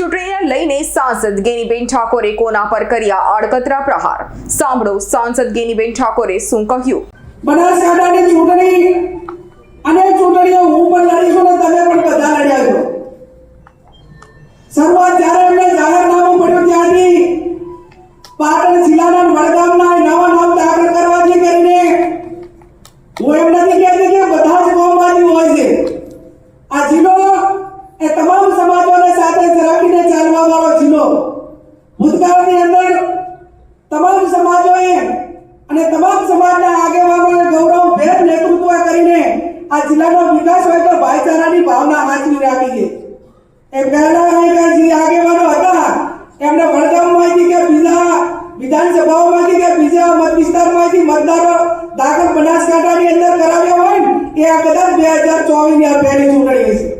ચૂંટણીને લઈને સાંસદ ગેનીબેન ઠાકોરે કોના પર કર્યા આડકતરા પ્રહાર? સાંભળો સાંસદ ગેનીબેન ઠાકોરે શું કહ્યું? બનાસકાંઠાની ચૂંટણી અને ચૂંટણીઓ હું પણ લડીશું ને તમે પણ બધા લડ્યા છો. શરૂઆત જ્યારે અમને જાહેરનામું પડ્યું ત્યારથી પાટણ જિલ્લાના વડગામના નવા નામ દાખલ કરવાથી કરીને હું એમ નથી કે બધા જ કોમવાદી હોય છે આ જિલ્લો એ તમામ સમાજોને રાખીને ચાલવા વાળો જિલ્લો ભૂતકાળની અંદર તમામ સમાજોએ અને તમામ સમાજના આગેવાનોએ ગૌરવભેર નેતૃત્વ કરીને આ જિલ્લાનો વિકાસ હોય તો ભાઈચારાની ભાવના હાજરી રાખી છે. એ પહેલા જે આગેવાનો હતા, એમને વડગામમાંથી કે બીજા વિધાનસભાઓમાંથી કે બીજા મત વિસ્તારમાંથી મતદારો દાખલ બનાસકાંઠાની અંદર કરાવ્યા હોય એ આ કદાચ બે હજાર ચોવીસની આ પહેલી ચૂંટણી હશે.